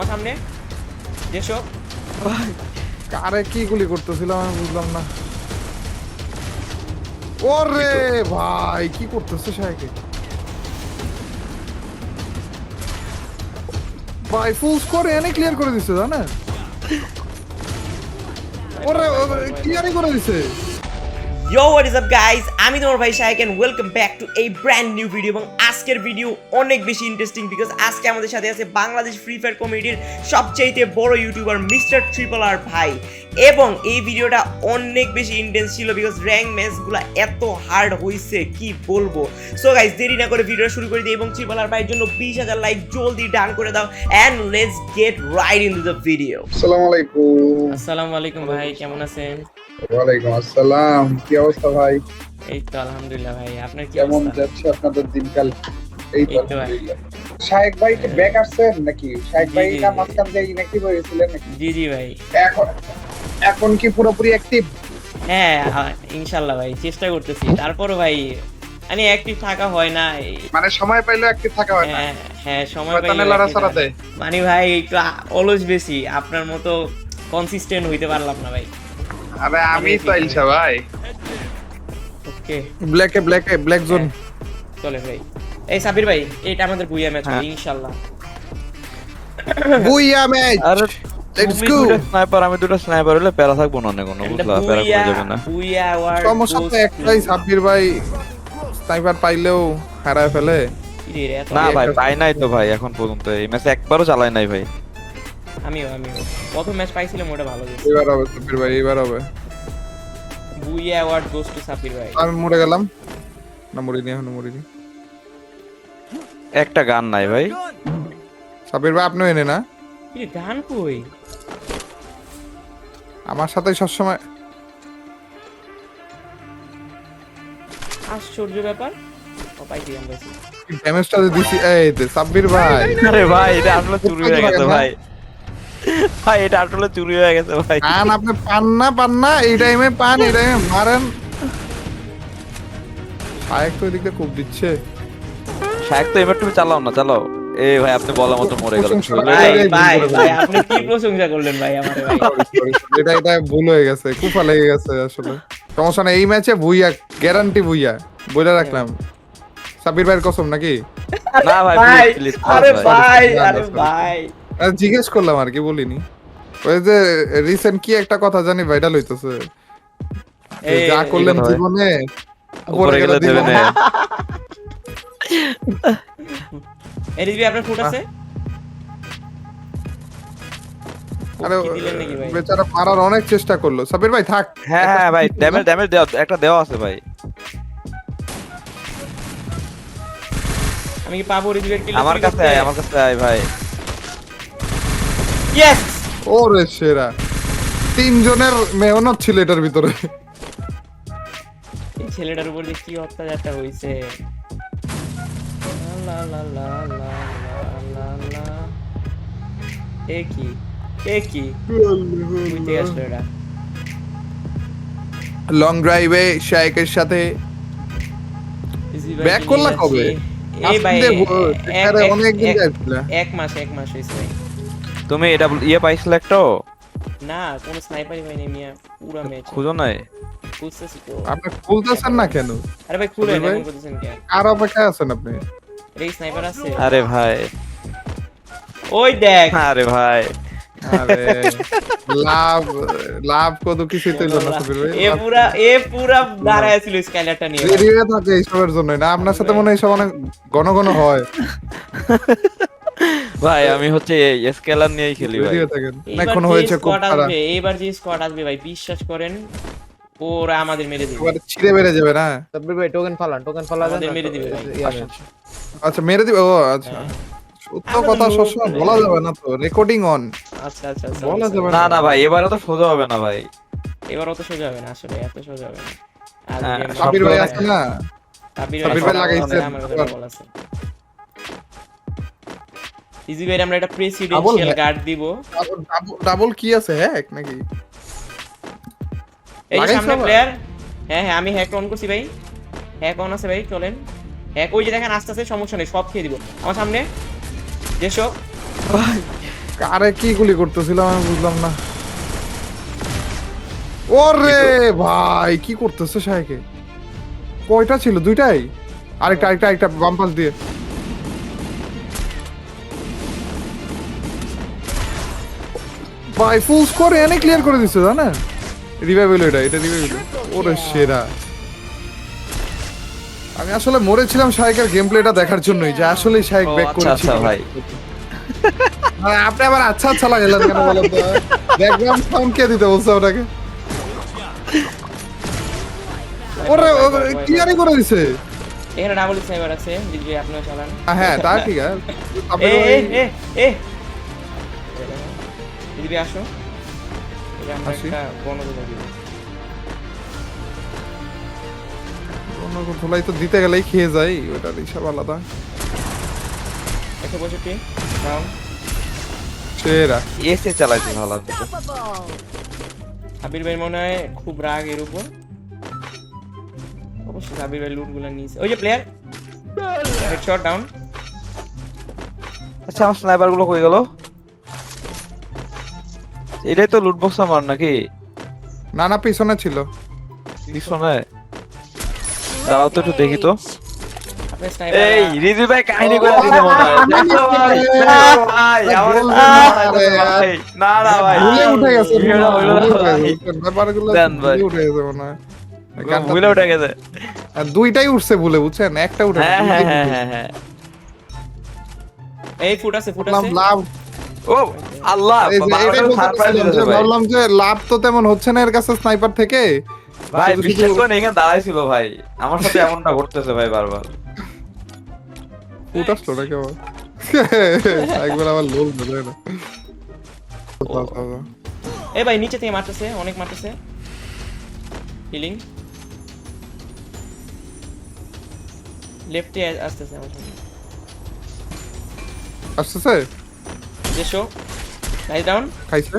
আমার সামনে। ভাই কারে কি গুলি করতেছিলাম আমি বুঝলাম না। ওরে ভাই কি করতেছে সাইকে ভাই ফুল স্কোর এনে ক্লিয়ার করে দিছে জানেন? ওরে ক্লিয়ারই করে দিছে। Yo what is up guys আমি তোমার ভাই Shahek and welcome back to এই ব্র্যান্ড নিউ ভিডিও এবং আজকের ভিডিও অনেক বেশি ইন্টারেস্টিং বিকজ আজকে আমাদের সাথে আছে বাংলাদেশ ফ্রি ফায়ার কমিটির সবচাইতে বড় ইউটিউবার মিস্টার ট্রিপল আর ভাই। এবং এই ভিডিওটা অনেক বেশি ইন্টেন্স ছিল বিকজ র্যাঙ্ক ম্যাচগুলো এত হার্ড হইছে কি বলব? সো গাইস দেরি না করে ভিডিওটা শুরু করে দিই এবং ট্রিপল আর ভাইয়ের জন্য বিশ হাজার লাইক জলদি ডান করে দাও and let's get right in the video আসসালামু আলাইকুম। আসসালামু আলাইকুম ভাই কেমন আছেন? ওয়ালাইকুম আসসালাম। কি অবস্থা ভাই? এই তো আলহামদুলিল্লাহ ভাই আপনার কি কেমন যাচ্ছে আপনাদের দিনকাল? এই তো। আলহামদুলিল্লাহ। শাহেক ভাই কি ব্যাক আসছেন নাকি? শাহেক জি, ভাই না। মাঝখান দিয়ে নাকি জি জি ভাই। এখন এখন কি পুরোপুরি অ্যাক্টিভ হ্যাঁ ইনশাল্লাহ ভাই চেষ্টা করতেছি। তারপরও ভাই মানে অ্যাক্টিভ থাকা হয় না। মানে সময় পাইলে অ্যাক্টিভ থাকা হয় না? হ্যাঁ হ্যাঁ সময় পাইলে মানে ভাই একটু অলস বেশি। আপনার মতো কনসিস্টেন্ট হইতে পারলাম না ভাই। আরে আমি তো ভাই। ওকে ব্ল্যাকে ব্ল্যাকে ব্ল্যাক জোন চলে ভাই। এই সাবির ভাই এটা আমাদের বুইয়া ম্যাচ। ইনশাল্লাহ বুইয়া ম্যাচ আরে লেটস গো দুটো স্নাইপার আমি দুটো স্নাইপার হলে প্যারা থাকব না অনেক কোনো একটা বুঝলা প্যারা করে যাবে না। বুইয়া সমস্যা তো একটাই সাব্বির ভাই স্নাইপার পাইলেও হারায় ফেলে। না ভাই পাই নাই তো ভাই এখন পর্যন্ত। এই ম্যাচে একবারও চালাই নাই ভাই। আমিও আমিও। প্রথম ম্যাচ পাইছিলাম ওটা ভালো গেছে। এবার হবে সাব্বির ভাই এবার হবে। Booyah award goes to Sabir ভাই। আমি মরে গেলাম। না মরিনি এখনও মরিনি। একটা গান নাই ভাই। সাব্বির ভাই আপনিও এনে না? কি গান কই? আমার সাথে সবসময় আশ্চর্য ব্যাপার। গান পাইছি। ড্যামেজটা দিছি এই তে সাব্বির ভাই। আরে ভাই এটা আসলে চুরি হয়ে গেছে ভাই। ভাই এটা আসলে চুরি হয়ে গেছে ভাই। পান আপনি পান না পান না এই টাইমে পান এই টাইমে মারেন। শায়েক তো এদিকে খুব দিচ্ছে। শাক তো এবার তুমি চালাও না চালাও। এ ভাই আপনি বলার মতো মরে গেল ভাই ভাই ভাই আপনি কি প্রশংসা করলেন ভাই আমারে এটা এটা ভুল হয়ে গেছে কুফা লেগে গেছে আসলে। সমস্যা নেই এই ম্যাচে ভুইয়া গ্যারান্টি ভুইয়া বলে রাখলাম। সাব্বির ভাইয়ের কসম নাকি? না ভাই আরে ভাই আরে ভাই। জিজ্ঞেস করলাম আর কি বলিনি। ওই যে রিসেন্ট কি একটা কথা জানি ভাইরাল হইতেছে। যা করলেন। জীবনে উপরে গেলে দেবে না। এই আপনার ফুট আছে? আরে বেচারা মারার অনেক চেষ্টা করল। সাব্বির ভাই থাক। হ্যাঁ হ্যাঁ ভাই ড্যামেজ ড্যামেজ দেওয়া একটা দেওয়া আছে ভাই। আমি কি পাবো কিল আমার কাছে আয় আমার কাছে আয় ভাই। ইয়েস ওরে সেরা। তিনজনের মেহনত ছিল এটার ভিতরে। এই ছেলেটার উপর যে কি অত্যাচারটা হইছে? লা লা লা লা লা লা লা এ কি? এ কি? বুঝতে আসলো এটা লং ড্রাইভে শায়েকের সাথে ভাই করলা কবে? এই ভাই এক মাস এক মাস হয়েছে ভাই তুমি এটা ইয়ে পাইছিলে একটা? না কোনো স্নাইপারই হয়নি মিয়া। পুরা ম্যাচ খুঁজো নাই? বুঝতেছি তো। আপনি খুলতেছেন না কেন? আরে ভাই খুলে? এমন করতেছেন কেন কার অপেক্ষায় আছেন আপনি? এই স্নাইপার আছে? আরে ভাই। ওই দেখ। আরে ভাই। আরে লাভ লাভ কত কিছুই তো না এ পুরা এ পুরা দাঁড়ায় ছিল স্কাইলারটা নিয়ে। রেডি থাকে এইসবের জন্য না আপনার সাথে মনে হয় এইসব অনেক ঘন ঘন হয়। ভাই আমি হচ্ছে স্কেলার নিয়েই খেলি ভাই। হয়ে এখন হয়েছে খুব খারাপ। আসবে এইবার যে স্কোয়াড আসবে ভাই বিশ্বাস করেন ওরা আমাদের মেরে দিবে। এবার ছিঁড়ে বেড়ে যাবে না? সাব্বির ভাই টোকেন ফালান টোকেন ফালা দেন আমাদের মেরে দিবে আচ্ছা মেরে দিবে? ও আচ্ছা। সত্য কথা সবসময় বলা যাবে না তো রেকর্ডিং অন আচ্ছা আচ্ছা আচ্ছা, বলা আচ্ছা। যাবে না। না ভাই এবারে তো সোজা হবে না ভাই। এবার অত সোজা হবে না আসলে এত সোজা হবে না। আর হ্যাঁ, ভাই আছে না? ভাই লাগাইছে। আমার কথা বলা আছে। ইজি ভাই আমরা একটা প্রেসিডেন্সিয়াল গার্ড দিব। ডাবল কি আছে হ্যাক নাকি? এই সামনে প্লেয়ার হ্যাঁ হ্যাঁ আমি হ্যাক অন করছি ভাই। হ্যাক অন আছে ভাই চলেন। হ্যাক ওই যে দেখেন আস্তে আস্তে সমস্যা নেই সব খেয়ে দিব। আমার সামনে যেসব ভাই কারে কি গুলি করতেছিলাম আমি বুঝলাম না। ওরে ভাই কি করতেছে শাহকে কয়টা ছিল? দুইটাই? আরেকটা আরেকটা আরেকটা বাম পাশ দিয়ে। ভাই ফুল স্কোর এনে ক্লিয়ার করে দিচ্ছে জানেন? রিভাইভেল এটা এটা রিভাইভেল ওরে সেরা। আমি আসলে মরেছিলাম শাহেকের গেম প্লেটা দেখার জন্যই যে আসলে শাহেক ব্যাক আচ্ছা, করেছিল। আচ্ছা, ভাই। আপনি আবার আচ্ছা আচ্ছা লাগালেন কেন বলেন তো? ব্যাকগ্রাউন্ড সাউন্ড কে দিতে বলছে ওটাকে? ওরে ক্লিয়ারই করে দিছে। এখানে ডাবল স্নাইপার আছে দিদি আপনিও চালান। হ্যাঁ তা ঠিক আছে। আপনি এ এ এ এ দিদি আসো। এটা আমরা একটা বনদুলা দিব অন্য তো দিতে গেলেই খেয়ে যাই ওটার হিসাব আলাদা। একশো পঁয়ষট্টি ডাউন সেরা। এসে চালাইছে ভালো লাগছে। আবির ভাই মনে হয় খুব রাগ এর উপর। অবশ্যই আবির ভাই লুটগুলা নিয়েছে। ওই যে প্লেয়ার হেডশট ডাউন আচ্ছা আমার স্নাইপারগুলো কই গেল? এটাই তো লুট বক্স আমার নাকি? না না পিছনে ছিল। পিছনে? দাঁড়াও তো একটু দেখি তো। এই রিজু ভাই কাহিনী করে দিতে মনে হয়। না, না ভাই। উঠে গেছে ভাই। উঠে মনে হয়। ভুলে উঠে দুইটাই উঠছে ভুলে বুঝছেন? একটা উঠে হ্যাঁ হ্যাঁ হ্যাঁ হ্যাঁ হ্যাঁ। এই ফুট আছে ফুট আছে। লাভ। ও আল্লাহ এই যে লাভ তো তেমন হচ্ছে না এর কাছে স্নাইপার থেকে। ভাই বিশ্বাস করেন এখানে দাঁড়াইছিল ভাই। আমার সাথে এমনটা ঘটতেছে ভাই বারবার। ফুট আসলো নাকি একবার আবার লোল বোঝায় না। এই ভাই নিচে থেকে মারতেছে অনেক মারতেছে। হিলিং লেফটে আসতেছে আমার আসতেছে? দেশো নাইস ডাউন খাইছে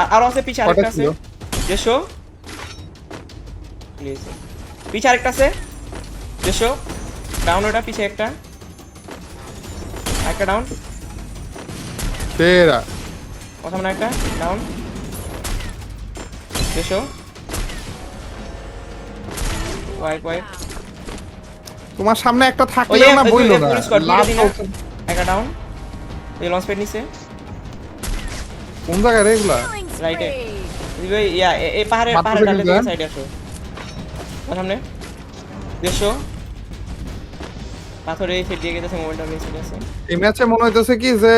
আর আরও আছে পিছে আরেকটা আছে? পিছে আরেকটা আছে। ডাউন ওটা পিছে একটা। একটা ডাউন সেরা কথা মানে একটা ডাউন দেশো ওয়াইপ ওয়াইপ তোমার সামনে একটা ওই থাকলে না বইলো না। একটা ডাউন এই লঞ্চ প্যাড নিচে কোন জায়গায় রে এগুলা? রাইটে ওই ইয়া এই পাহাড়ের পাহাড়ের ডালে হ্যাঁ? সাইডে আসো। আমার সামনে। দেড়শো পাথরে এই সাইড দিয়ে গেছে মোবাইলটা এই সাইডে আছে এই ম্যাচে মনে হইতেছে কি যে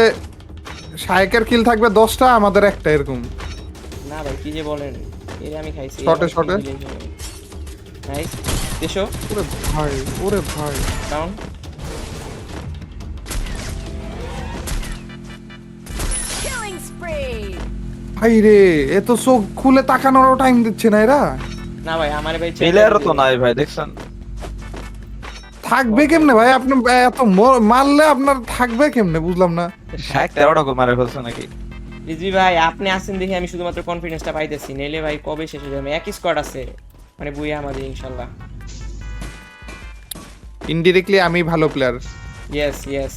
শায়কের কিল থাকবে দশটা আমাদের একটা এরকম। না ভাই কি যে বলেন। এর আমি খাইছি shot এ। নাইস দেড়শো ওরে ভাই ওরে ভাই। ডাউন ভাই রে এ তো চোখ খুলে তাকানোরও টাইম দিচ্ছে না এরা। না ভাই আমার ভাই প্লেয়ারও তো নাই ভাই দেখছেন? থাকবে কেমনে ভাই? আপনি এত মারলে আপনার থাকবে কেমনে? বুঝলাম না। তেরোটা করে মারে ফেলছে নাকি? রিজভি ভাই আপনি আছেন দেখে আমি শুধুমাত্র কনফিডেন্সটা পাইতেছি। নেলে ভাই কবে শেষ হয়ে যাবে? একই স্কোয়াড আছে। মানে বুইয়া আমাদের ইনশাল্লাহ। ইনডিরেক্টলি আমি ভালো প্লেয়ার ইয়েস ইয়েস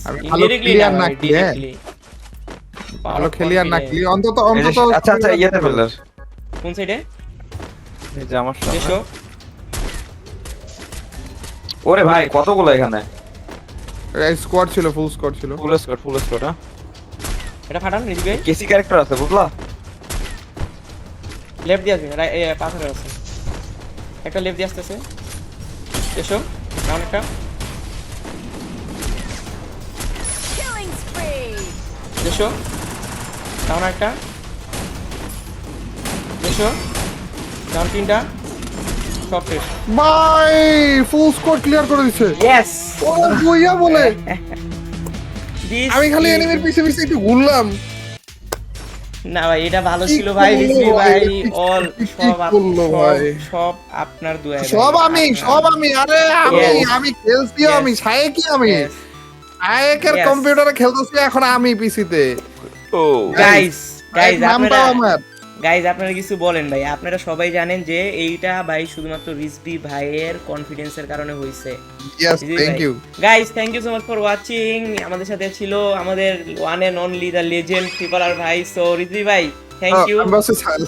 player না হ্যাঁ? ভালো খেলি আর না খেলি অন্তত অন্তত আচ্ছা আচ্ছা ইয়েতে ফেলার কোন সাইডে এই যে আমার সামনে। দেশো ওরে ভাই কতগুলো এখানে? স্কোয়াড ছিল ফুল স্কোয়াড ছিল। ফুল স্কোয়াড ফুল স্কোয়াড হ্যাঁ। এটা ফাটান ভাই কেসি ক্যারেক্টার আছে বুঝলা? লেফট দিয়ে আসবে রাই- এ, পাথরে আছে একটা লেফট দিয়ে আসতেছে। এসো ডাউন একটা। এসো। ডাউন একটা। এসো। ডাউন তিনটা। সব শেষ। ভাই ফুল স্কোয়াড ক্লিয়ার করে ইয়েস ও বুইয়া বলে। আমি খালি এনিমির পিছে পিছে একটু ঘুরলাম। না ভাই এটা ভালো ছিল ভাই রিজভি ভাই? অল সব সব- আপনার সব আমি সব আমি। আরে আমি. আমি Yes. আমি সায়েকি আমি। Yes. সায়েকের Yes. কম্পিউটারে খেলতেছি এখন আমি পিসিতে। ও। গাইস গাইস আপনারা গাইজ আপনারা কিছু বলেন ভাই। আপনারা সবাই জানেন যে এইটা ভাই শুধুমাত্র রিজবি ভাইয়ের কনফিডেন্সের কারণে হয়েছে। Yes thank you guys thank you so much for watching আমাদের সাথে ছিল আমাদের one and only the legend triple R ভাই। সো রিজবি ভাই থ্যাংক ইউ আমি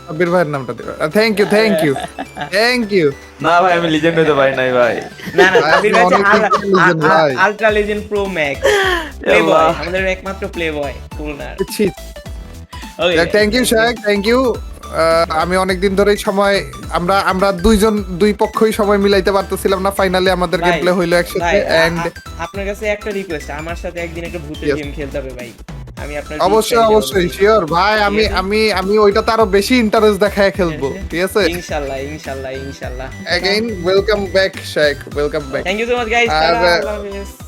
সাব্বির ভাইয়ের নামটা দিবা। Thank you thank you thank you না ভাই আমি লিজেন্ড হতে পারি নাই ভাই। না না ভাই, ভাই অনেক legend ভাই। Ultra legend pro max play আমাদের একমাত্র প্লে খুলনার okay thank you Shahek thank you আমি অনেকদিন ধরেই সময় আমরা আমরা দুইজন দুই পক্ষই সময় মিলাইতে পারতেছিলাম না ফাইনালি আমাদের গেম প্লে হইল একসাথে এন্ড আপনার কাছে একটা রিকোয়েস্ট আমার সাথে একদিন একটা ভূতের গেম খেলতে হবে ভাই। আমি আপনার অবশ্যই অবশ্যই শিওর ভাই আমি আমি আমি ওইটাতে আরও বেশি ইন্টারেস্ট দেখায় খেলব ঠিক আছে? ইনশাআল্লাহ ইনশাআল্লাহ ইনশাআল্লাহ again welcome back Sheikh welcome back thank you so much guys আল্লাহ হাফেজ।